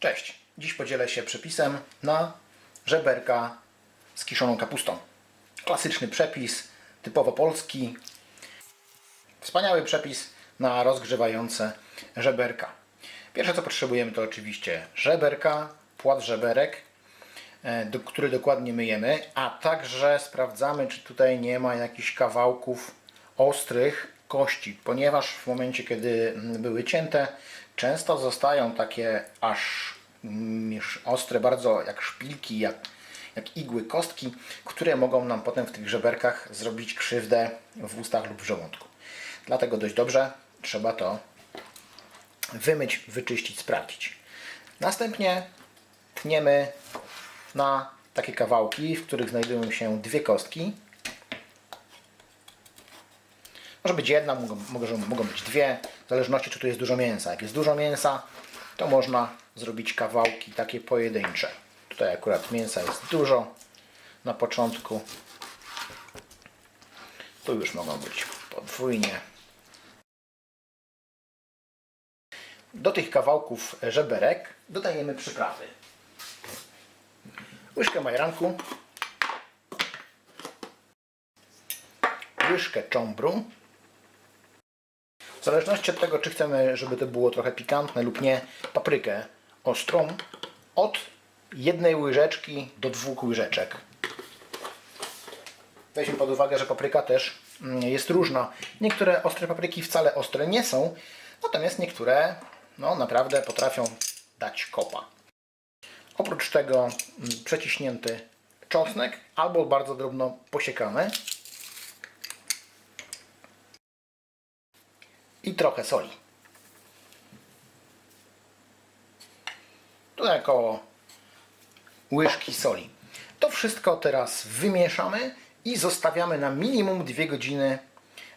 Cześć! Dziś podzielę się przepisem na żeberka z kiszoną kapustą. Klasyczny przepis, typowo polski. Wspaniały przepis na rozgrzewające żeberka. Pierwsze co potrzebujemy to oczywiście żeberka, płat żeberek, e, który dokładnie myjemy, a także sprawdzamy, czy tutaj nie ma jakichś kawałków ostrych kości, ponieważ w momencie, kiedy mm, były cięte, często zostają takie aż ostre, bardzo jak szpilki, jak, jak igły, kostki, które mogą nam potem w tych żeberkach zrobić krzywdę w ustach lub w żołądku. Dlatego dość dobrze trzeba to wymyć, wyczyścić, sprawdzić. Następnie tniemy na takie kawałki, w których znajdują się dwie kostki. Może być jedna, mogą, mogą, być dwie, w zależności czy tu jest dużo mięsa. Jak jest dużo mięsa, to można zrobić kawałki takie pojedyncze. Tutaj akurat mięsa jest dużo na początku. Tu już mogą być podwójnie. Do tych kawałków żeberek dodajemy przyprawy. Łyżkę majeranku, łyżkę cząbru. W zależności od tego, czy chcemy, żeby to było trochę pikantne lub nie, paprykę ostrą od jednej łyżeczki do dwóch łyżeczek. Weźmy pod uwagę, że papryka też mm, jest różna. Niektóre ostre papryki wcale ostre nie są, natomiast niektóre no, naprawdę potrafią dać kopa. Oprócz tego mm, przeciśnięty czosnek albo bardzo drobno posiekany i trochę soli. Tu około łyżki soli. To wszystko teraz wymieszamy i zostawiamy na minimum 2 godziny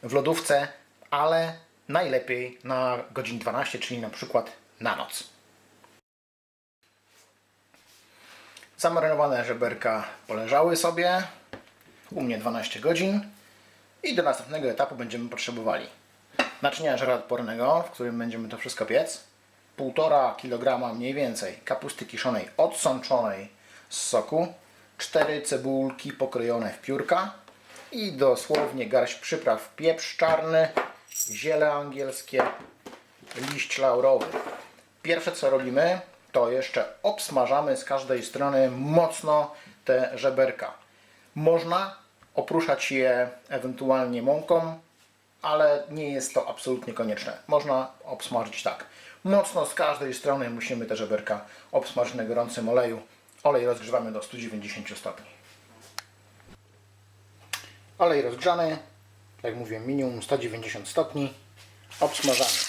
w lodówce, ale najlepiej na godzin 12, czyli na przykład na noc. Zamarynowane żeberka poleżały sobie, u mnie 12 godzin i do następnego etapu będziemy potrzebowali naczynia żaroodpornego, w którym będziemy to wszystko piec, 1,5 kg mniej więcej kapusty kiszonej odsączonej z soku, 4 cebulki pokrojone w piórka i dosłownie garść przypraw pieprz czarny, ziele angielskie, liść laurowy. Pierwsze co robimy, to jeszcze obsmażamy z każdej strony mocno te żeberka. Można opruszać je ewentualnie mąką, ale nie jest to absolutnie konieczne. Można obsmażyć tak. Mocno z każdej strony musimy te żeberka obsmażyć na gorącym oleju. Olej rozgrzewamy do 190 stopni. Olej rozgrzany, jak mówiłem, minimum 190 stopni. Obsmażamy.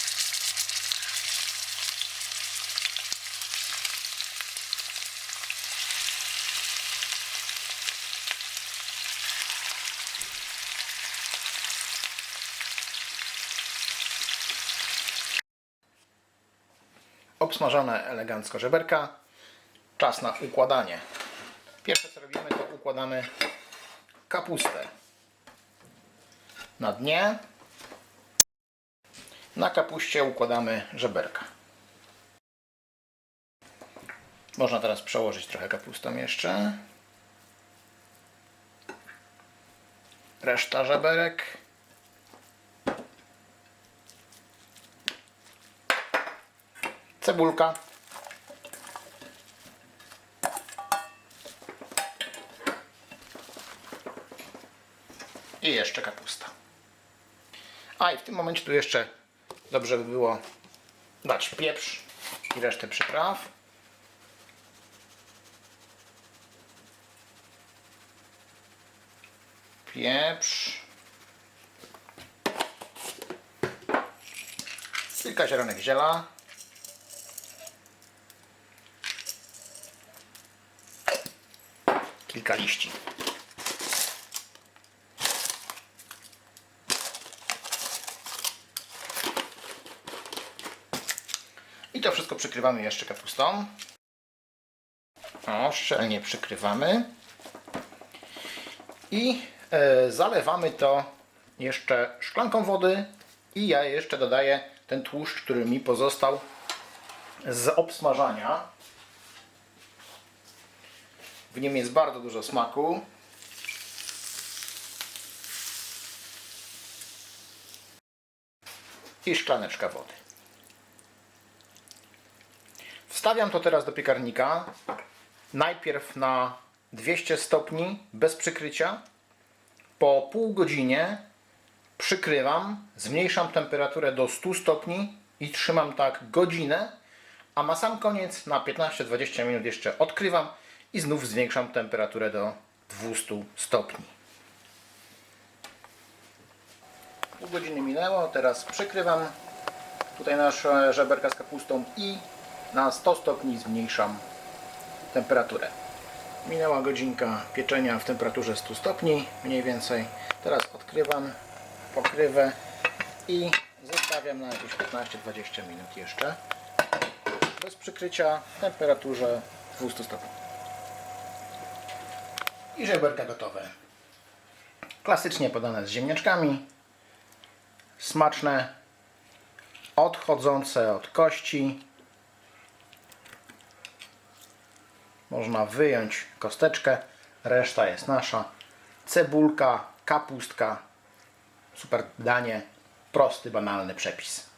Obsmażone elegancko żeberka. Czas na układanie. Pierwsze co robimy to układamy kapustę na dnie. Na kapuście układamy żeberka. Można teraz przełożyć trochę kapustą jeszcze. Reszta żeberek. Cebulka. I jeszcze kapusta. A i w tym momencie tu jeszcze dobrze by było dać pieprz i resztę przypraw. Pieprz. Kilka zielonek ziela. Kilka liści. I to wszystko przykrywamy jeszcze kapustą. O, szczelnie przykrywamy. I e, zalewamy to jeszcze szklanką wody i ja jeszcze dodaję ten tłuszcz, który mi pozostał z obsmażania W nim jest bardzo dużo smaku. I szklaneczka wody. Wstawiam to teraz do piekarnika. Najpierw na 200 stopni bez przykrycia. Po pół godzinie przykrywam, zmniejszam temperaturę do 100 stopni i trzymam tak godzinę, a na sam koniec na 15-20 minut jeszcze odkrywam i znów zwiększam temperaturę do 200 stopni. Pół godziny minęło, teraz przykrywam tutaj nasze żeberka z kapustą i na 100 stopni zmniejszam temperaturę. Minęła godzinka pieczenia w temperaturze 100 stopni mniej więcej. Teraz odkrywam pokrywę i zostawiam na jakieś 15-20 minut jeszcze bez przykrycia w temperaturze 200 stopni. I żeberka gotowe. Klasycznie podane z ziemniaczkami. Smaczne, odchodzące od kości. Można wyjąć kosteczkę, reszta jest nasza. Cebulka, kapustka, super danie, prosty, banalny przepis.